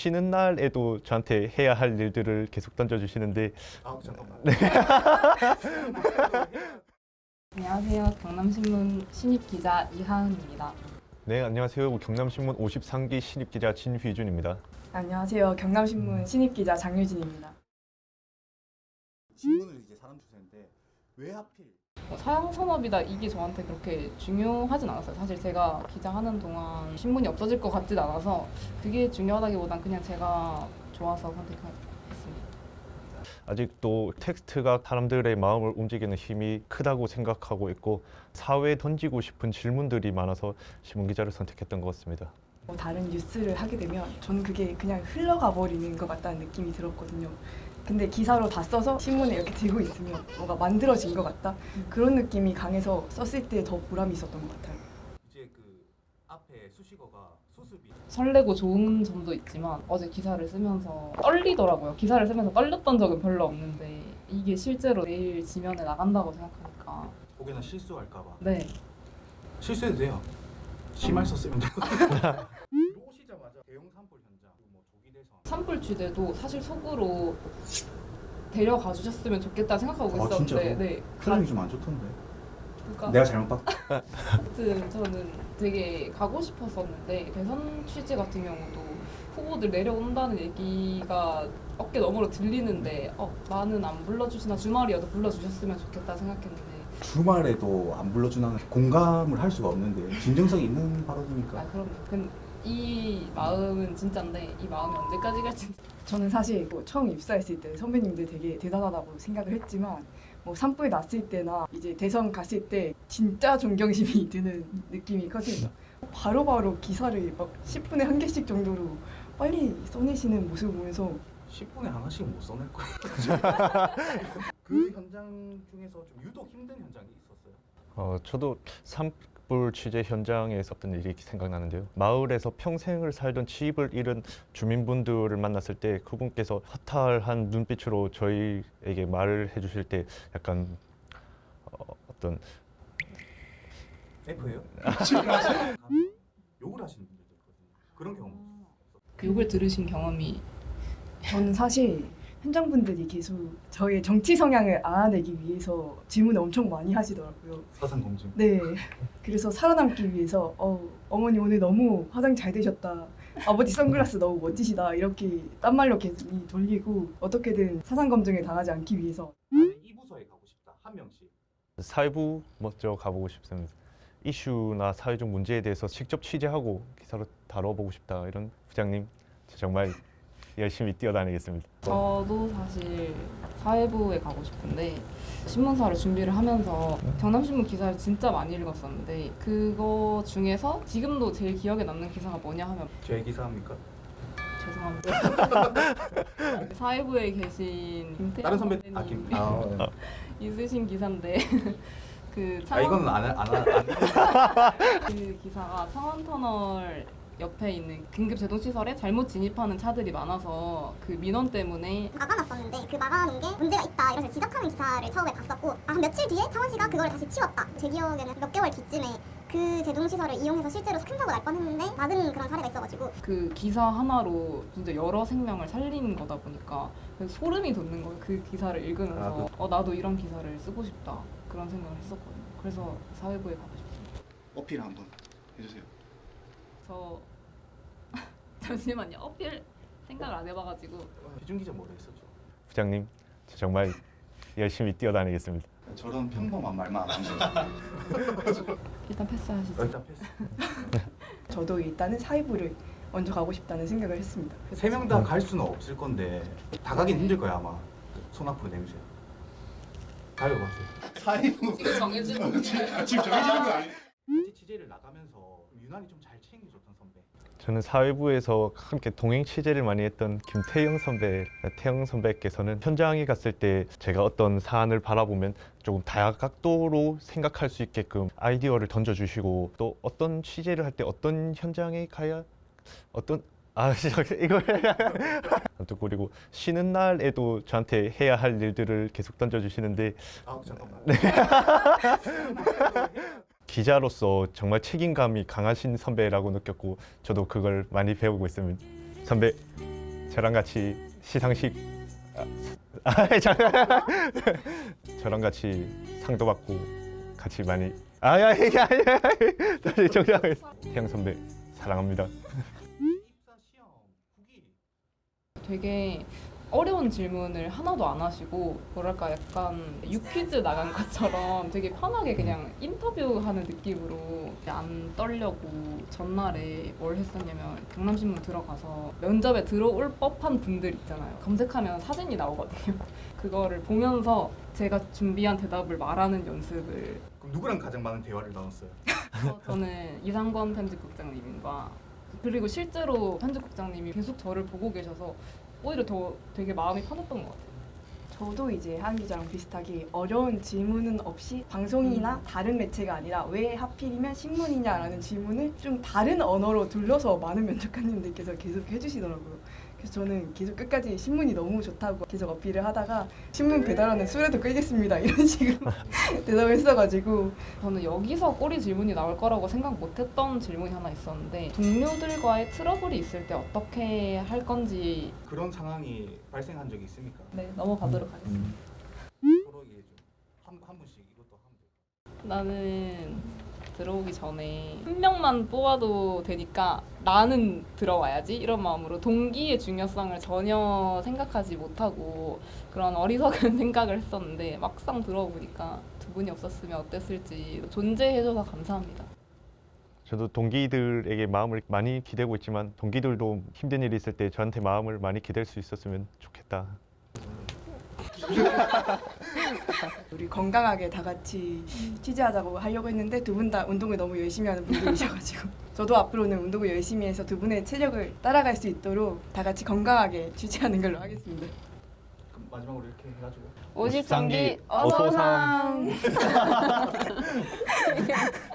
쉬는 날에도 저한테 해야 할 일들을 계속 던져주시는데 아 잠깐만. 안녕하세요. 경남신문 신입 기자 이하은입니다. 네 안녕하세요 경남신문 53기 신입 기자 진휘준입니다. 안녕하세요. 경남신문 신입기자 장유진입니다. 신문을 이제 사람 주세인데 왜 하필 뭐 사양 산업이다 이게 저한테 그렇게 중요하진 않았어요. 사실 제가 기자하는 동안 신문이 없어질 것 같진 않아서 그게 중요하다기보단 그냥 제가 좋아서 선택했습니다. 아직도 텍스트가 사람들의 마음을 움직이는 힘이 크다고 생각하고 있고 사회에 던지고 싶은 질문들이 많아서 신문 기자를 선택했던 것 같습니다. 뭐 다른 뉴스를 하게 되면 저는 그게 그냥 흘러가 버리는 것 같다는 느낌이 들었거든요. 근데 기사로 다 써서 신문에 이렇게 들고 있으면 뭔가 만들어진 것 같다 그런 느낌이 강해서 썼을 때 더 보람이 있었던 것 같아요. 이제 그 앞에 수식어가 수습이 설레고 좋은 점도 있지만 어제 기사를 쓰면서 떨리더라고요. 기사를 쓰면서 떨렸던 적은 별로 없는데 이게 실제로 내일 지면에 나간다고 생각하니까 혹여나 실수할까봐 네 실수해도 돼요. 심할 썼으면 돼요. 들어오시자마자 대형 산불 현장 산불 취재도 사실 속으로 데려가 주셨으면 좋겠다 생각하고 아, 있었는데 진짜로? 네 표정이 좀 안 좋던데. 그러니까 내가 잘못 봤. 아무튼 저는 되게 가고 싶었었는데 대선 취재 같은 경우도 후보들 내려온다는 얘기가 어깨 너머로 들리는데 어 나는 안 불러주시나 주말이어도 불러주셨으면 좋겠다 생각했는데 주말에도 안 불러주나는 공감을 할 수가 없는데 진정성이 있는 발언이니까. 아 그럼요. 근데 이 마음은 진짜인데 이 마음이 언제까지 갈지 저는 사실 뭐 처음 입사했을 때 선배님들 되게 대단하다고 생각을 했지만 뭐 산불 났을 때나 이제 대선 갔을 때 진짜 존경심이 드는 느낌이 커집니다. 바로바로 기사를 막 10분에 한 개씩 정도로 빨리 써내시는 모습을 보면서 10분에 하나씩 못 써낼 거예요. 그 현장 중에서 좀 유독 힘든 현장이 있었어요. 어, 저도 산 불 취재 현장에 있었던 일이 생각나는데요. 마을에서 평생을 살던 집을 잃은 주민분들을 만났을 때 그분께서 허탈한 눈빛으로 저희에게 말을 해주실 때 약간 어, 어떤 F예요? 욕을 하시는 분들도 있거든요. 그런 경험? 그 욕을 들으신 경험이 저는 사실 현장 분들이 계속 저의 정치 성향을 알아내기 위해서 질문을 엄청 많이 하시더라고요. 사상 검증. 네. 그래서 살아남기 위해서 어, 어머니 오늘 너무 화장 잘 되셨다. 아버지 선글라스 너무 멋지시다. 이렇게 딴 말로 계속 이 돌리고 어떻게든 사상 검증을 당하지 않기 위해서 이 부서에 가고 싶다. 한 명씩. 사회부 먼저 가보고 싶습니다. 이슈나 사회적 문제에 대해서 직접 취재하고 기사로 다뤄보고 싶다 이런 부장님 저 정말 열심히 뛰어다니겠습니다. 저도 사실 사회부에 가고 싶은데 신문사를 준비를 하면서 경남신문 기사를 진짜 많이 읽었었는데 그거 중에서 지금도 제일 기억에 남는 기사가 뭐냐 하면 제 기사합니까? 죄송합니다. 사회부에 계신 김태현 다른 선배 아 김. 아, 있으신 기사인데 그 아 창원 이건 안안 그 기사가 창원 터널 옆에 있는 긴급 제동시설에 잘못 진입하는 차들이 많아서 그 민원 때문에 막아놨었는데 그 막아놓은 게 문제가 있다 이런 식으로 지적하는 기사를 처음에 봤었고 아, 한 며칠 뒤에 창원시가 그걸 다시 치웠다 제 기억에는 몇 개월 뒤쯤에 그 제동시설을 이용해서 실제로 큰 사고 날 뻔했는데 막은 그런 사례가 있어가지고 그 기사 하나로 진짜 여러 생명을 살린 거다 보니까 그래서 소름이 돋는 거예요. 그 기사를 읽으면서 나도. 어 나도 이런 기사를 쓰고 싶다 그런 생각을 했었거든요. 그래서 사회부에 가고 싶습니다. 어필 한번 해주세요. 저 잠시만요. 어필 생각을 안 해봐가지고 기준 기자 뭐라 했었죠? 부장님 저 정말 열심히 뛰어다니겠습니다. 저런 평범한 말만 안 하면 일단 패스하시죠. 일단 패스. 저도 일단은 사회부를 먼저 가고 싶다는 생각을 했습니다. 세 명 다 갈 수는 없을 건데 다 가긴 힘들 거야 아마. 손 앞으로 내미세요. 가요 봤어요. 사이부 지금 정해지는 거 지금 정해지는 거 아니에요? 취재를 나가면서 유난히 좀 잘 챙겨줬던. 저는 사회부에서 함께 동행 취재를 많이 했던 김태영 선배, 태영 선배께서는 현장에 갔을 때 제가 어떤 사안을 바라보면 조금 다각도로 생각할 수 있게끔 아이디어를 던져주시고 또 어떤 취재를 할 때 어떤 현장에 가야 어떤 아 이걸 아무튼 그리고 쉬는 날에도 저한테 해야 할 일들을 계속 던져주시는데 아 잠깐만. 기자로서 정말 책임감이 강하신 선배라고 느꼈고 저도 그걸 많이 배우고 있습니다. 선배 저랑 같이 시상식 아, 아 저랑 같이 상도 받고 같이 많이 아야 아니야 다시 정리하겠습니다. 태양 선배 사랑합니다. 되게 어려운 질문을 하나도 안 하시고 뭐랄까 약간 유퀴즈 나간 것처럼 되게 편하게 그냥 인터뷰하는 느낌으로 안 떨려고 전날에 뭘 했었냐면 경남신문 들어가서 면접에 들어올 법한 분들 있잖아요. 검색하면 사진이 나오거든요. 그거를 보면서 제가 준비한 대답을 말하는 연습을. 그럼 누구랑 가장 많은 대화를 나눴어요? 어, 저는 이상권 편집국장님과 그리고 실제로 편집국장님이 계속 저를 보고 계셔서 오히려 더 되게 마음이 편했던 것 같아요. 저도 이제 한 기자랑 비슷하게 어려운 질문은 없이 방송이나 다른 매체가 아니라 왜 하필이면 신문이냐라는 질문을 좀 다른 언어로 둘러서 많은 면접관님들께서 계속 해주시더라고요. 그래서 저는 계속 끝까지 신문이 너무 좋다고 계속 어필을 하다가 신문 배달하는 술에도 끌겠습니다 이런 식으로 대답을 했어가지고 저는 여기서 꼬리 질문이 나올 거라고 생각 못했던 질문이 하나 있었는데 동료들과의 트러블이 있을 때 어떻게 할 건지 그런 상황이 발생한 적이 있습니까? 네 넘어가도록 하겠습니다. 서로 이게 좀한한 분씩 이것도 하면 돼요. 나는 들어오기 전에 한 명만 뽑아도 되니까 나는 들어와야지 이런 마음으로 동기의 중요성을 전혀 생각하지 못하고 그런 어리석은 생각을 했었는데 막상 들어보니까 두 분이 없었으면 어땠을지 존재해줘서 감사합니다. 저도 동기들에게 마음을 많이 기대고 있지만 동기들도 힘든 일이 있을 때 저한테 마음을 많이 기댈 수 있었으면 좋겠다. 우리 건강하게 다 같이 취재하자고 하려고 했는데 두 분 다 운동을 너무 열심히 하는 분들이셔가지고 저도 앞으로는 운동을 열심히 해서 두 분의 체력을 따라갈 수 있도록 다 같이 건강하게 취재하는 걸로 하겠습니다. 그럼 마지막으로 이렇게 해가지고. 53기 어서 어서상